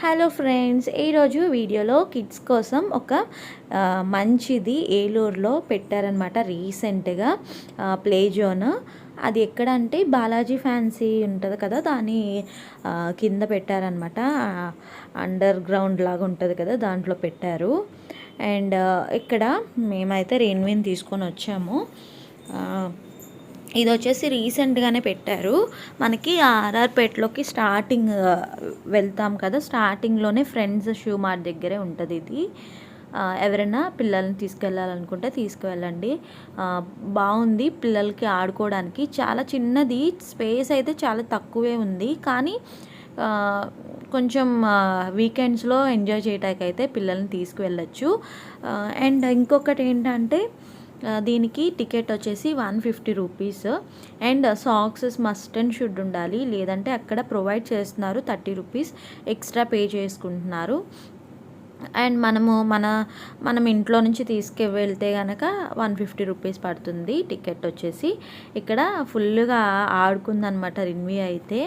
Hello friends ఈరోజు వీడియోలో kids కోసం ఒక మంచిది ఏలూరులో పెట్టారనమాట రీసెంట్గా ప్లే జోన్ అది ఎక్కడ అంటే బాలాజీ ఫ్యాన్సీ ఉంటుంది కదా దాని కింద పెట్టారనమాట అండర్ గ్రౌండ్ లాగా ఉంటుంది కదా దాంట్లో పెట్టారు. అండ్ ఇక్కడ మేమైతే రెయిన్విన్ తీసుకొని వచ్చాము. ఇది వచ్చేసి రీసెంట్గానే పెట్టారు. మనకి ఆర్ఆర్పేటలోకి స్టార్టింగ్ వెళ్తాం కదా స్టార్టింగ్లోనే ఫ్రెండ్స్ షూ మార్ట్ దగ్గరే ఉంటుంది ఇది. ఎవరైనా పిల్లల్ని తీసుకెళ్ళాలనుకుంటే తీసుకువెళ్ళండి. బాగుంది పిల్లలకి ఆడుకోవడానికి. చాలా చిన్నది స్పేస్ అయితే చాలా తక్కువే ఉంది. కానీ కొంచెం వీకెండ్స్లో ఎంజాయ్ చేయడానికి అయితే పిల్లల్ని తీసుకువెళ్ళచ్చు. అండ్ ఇంకొకటి ఏంటంటే దీనికి టికెట్ వచ్చేసి one fifty rupees. And socks must and should ఉండాలి. లేదంటే అక్కడ ప్రొవైడ్ చేస్తున్నారు థర్టీ రూపీస్. ఎక్స్ట్రా పే చేసుకుంటున్నారు. అండ్ మనము మన మనం ఇంట్లో నుంచి తీసుకువెళ్తే కనుక వన్ ఫిఫ్టీ రూపీస్ పడుతుంది టికెట్ వచ్చేసి. ఇక్కడ ఫుల్గా ఆడుకుందనమాట రిన్వి అయితే.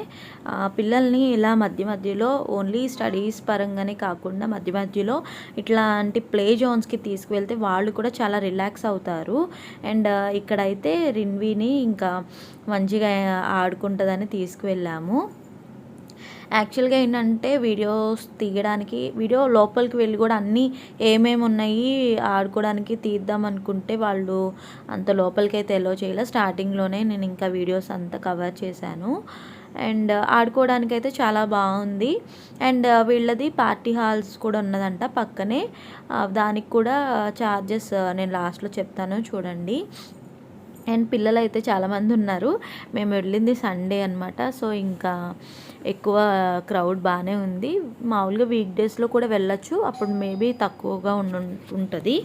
పిల్లల్ని ఇలా మధ్య మధ్యలో ఓన్లీ స్టడీస్ పరంగానే కాకుండా మధ్య మధ్యలో ఇట్లాంటి ప్లే జోన్స్కి తీసుకువెళ్తే వాళ్ళు కూడా చాలా రిలాక్స్ అవుతారు. అండ్ ఇక్కడైతే రిన్వీని ఇంకా మంచిగా ఆడుకుంటుందని తీసుకువెళ్ళాము. యాక్చువల్గా ఏంటంటే వీడియోస్ తీయడానికి వీడియో లోపలికి వెళ్ళి కూడా అన్నీ ఏమేమి ఉన్నాయి ఆడుకోవడానికి తీద్దాం అనుకుంటే వాళ్ళు అంత లోపలికి అయితే ఎలో చేయలేదు స్టార్టింగ్లోనే నేను ఇంకా వీడియోస్ అంతా కవర్ చేశాను. అండ్ ఆడుకోవడానికి అయితే చాలా బాగుంది. అండ్ వీళ్ళది పార్టీ హాల్స్ కూడా ఉన్నదంట పక్కనే. దానికి కూడా చార్జెస్ నేను లాస్ట్లో చెప్తాను చూడండి. అండ్ పిల్లలు అయితే చాలామంది ఉన్నారు మేము వెళ్ళింది సండే అనమాట సో ఇంకా ఎక్కువ క్రౌడ్ బాగానే ఉంది. మామూలుగా వీక్ డేస్లో కూడా వెళ్ళొచ్చు. అప్పుడు మేబీ తక్కువగా ఉండు ఉంటుంది.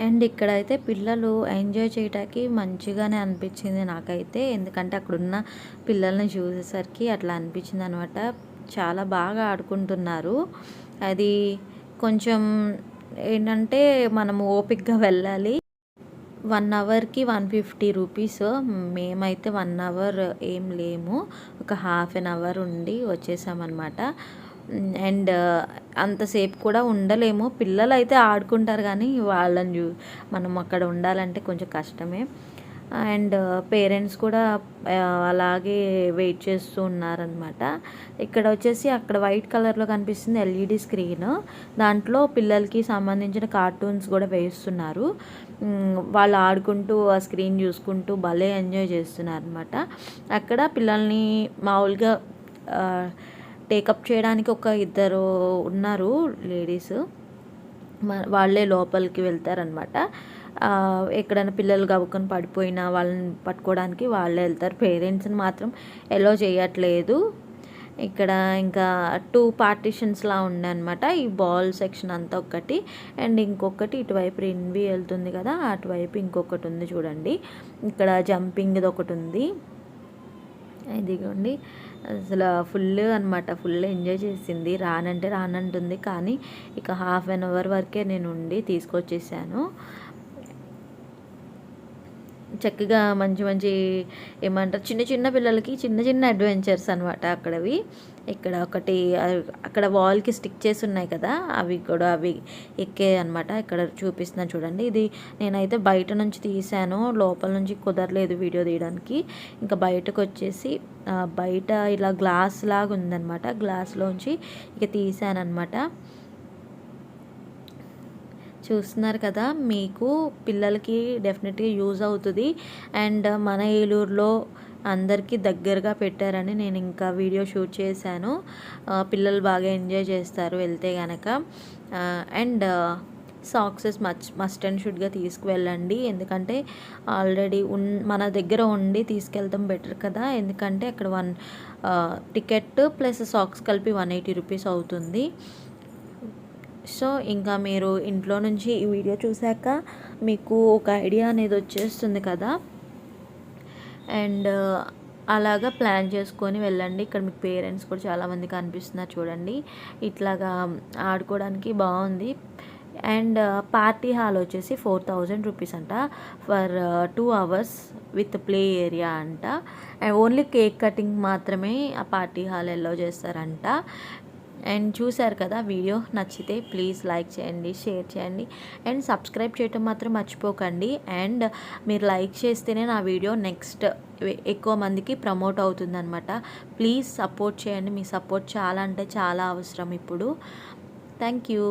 అండ్ ఇక్కడైతే పిల్లలు ఎంజాయ్ చేయడానికి మంచిగానే అనిపించింది నాకైతే. ఎందుకంటే అక్కడున్న పిల్లల్ని చూసేసరికి అట్లా అనిపించింది అనమాట చాలా బాగా ఆడుకుంటున్నారు. అది కొంచెం ఏంటంటే మనము ఓపిక్గా వెళ్ళాలి. వన్ అవర్కి వన్ ఫిఫ్టీ రూపీస్. మేమైతే వన్ అవర్ ఏం లేము. ఒక హాఫ్ అన్ అవర్ ఉండి వచ్చేసామన్నమాట. అండ్ అంతసేపు కూడా ఉండలేము. పిల్లలు అయితే ఆడుకుంటారు కానీ వాళ్ళని చూ మనం అక్కడ ఉండాలంటే కొంచెం కష్టమే. అండ్ పేరెంట్స్ కూడా అలాగే వెయిట్ చేస్తూ ఉన్నారనమాట ఇక్కడ వచ్చేసి అక్కడ వైట్ కలర్లో కనిపిస్తుంది ఎల్ఈడి స్క్రీన్. దాంట్లో పిల్లలకి సంబంధించిన కార్టూన్స్ కూడా వేస్తున్నారు. వాళ్ళు ఆడుకుంటూ ఆ స్క్రీన్ చూసుకుంటూ భలే ఎంజాయ్ చేస్తున్నారు అనమాట అక్కడ పిల్లల్ని మామూలుగా టేకప్ చేయడానికి ఒక ఇద్దరు ఉన్నారు లేడీస్. వాళ్ళే లోపలికి వెళ్తారనమాట ఎక్కడైనా పిల్లలు గవ్వుకొని పడిపోయినా వాళ్ళని పట్టుకోవడానికి వాళ్ళే వెళ్తారు. పేరెంట్స్ని మాత్రం ఎలో చేయట్లేదు. ఇక్కడ ఇంకా టూ పార్టీషన్స్లా అనమాట ఈ బాల్ సెక్షన్ అంతా ఒకటి అండ్ ఇంకొకటి ఇటువైపు రిన్వి వెళ్తుంది కదా అటువైపు ఇంకొకటి ఉంది చూడండి. ఇక్కడ జంపింగ్ది ఒకటి ఉంది. ఇదిగోండి. అసలు ఫుల్ అనమాట ఫుల్ ఎంజాయ్ చేసింది. రానంటే రానంటుంది కానీ ఇక హాఫ్ అన్ అవర్ వరకే నేను ఉండి తీసుకొచ్చేసాను. చక్కగా మంచి మంచి ఏమంటారు చిన్న చిన్న పిల్లలకి చిన్న చిన్న అడ్వెంచర్స్ అనమాట అక్కడవి. ఇక్కడ ఒకటి అక్కడ వాల్కి స్టిక్ చేసి ఉన్నాయి కదా అవి కూడా అవి ఎక్కే అనమాట ఇక్కడ చూపిస్తున్నాను చూడండి. ఇది నేనైతే బయట నుంచి తీసాను లోపల నుంచి కుదరలేదు వీడియో తీయడానికి. ఇంకా బయటకు వచ్చేసి బయట ఇలా గ్లాస్ లాగా ఉందన్నమాట. గ్లాస్లోంచి ఇక తీసాను అనమాట చూస్తున్నారు కదా మీకు పిల్లలకి డెఫినెట్గా యూజ్ అవుతుంది. అండ్ మన ఏలూరులో అందరికీ దగ్గరగా పెట్టారని నేను ఇంకా వీడియో షూట్ చేశాను. పిల్లలు బాగా ఎంజాయ్ చేస్తారు వెళ్తే కనుక and socks is much must and షుడ్గా తీసుకువెళ్ళండి. ఎందుకంటే ఆల్రెడీ ఉన్ మన దగ్గర ఉండి తీసుకెళ్తాం బెటర్ కదా. ఎందుకంటే అక్కడ వన్ టికెట్ ప్లస్ సాక్స్ కలిపి వన్ ఎయిటీ రూపీస్ అవుతుంది. సో ఇంకా మీరు ఇంట్లో నుంచి ఈ వీడియో చూశాక మీకు ఒక ఐడియా అనేది వచ్చేస్తుంది కదా. అండ్ అలాగా ప్లాన్ చేసుకొని వెళ్ళండి. ఇక్కడ మీకు పేరెంట్స్ కూడా చాలామంది కనిపిస్తున్నారు చూడండి. ఇట్లాగా ఆడుకోవడానికి బాగుంది. అండ్ పార్టీ హాల్ వచ్చేసి ఫోర్ థౌజండ్ రూపీస్ అంట. For two hours with play area అంట. అండ్ ఓన్లీ కేక్ కటింగ్ మాత్రమే ఆ పార్టీ హాల్ ఎల్లో చేస్తారంట. అండ్ చూశారు కదా వీడియో నచ్చితే ప్లీజ్ లైక్ చేయండి షేర్ చేయండి. అండ్ సబ్స్క్రైబ్ చేయటం మాత్రం మర్చిపోకండి. అండ్ మీరు లైక్ చేస్తేనే నా వీడియో నెక్స్ట్ ఎక్కువ మందికి ప్రమోట్ అవుతుందన్నమాట. ప్లీజ్ సపోర్ట్ చేయండి. మీ సపోర్ట్ చాలా అంటే చాలా అవసరం ఇప్పుడు. Thank you.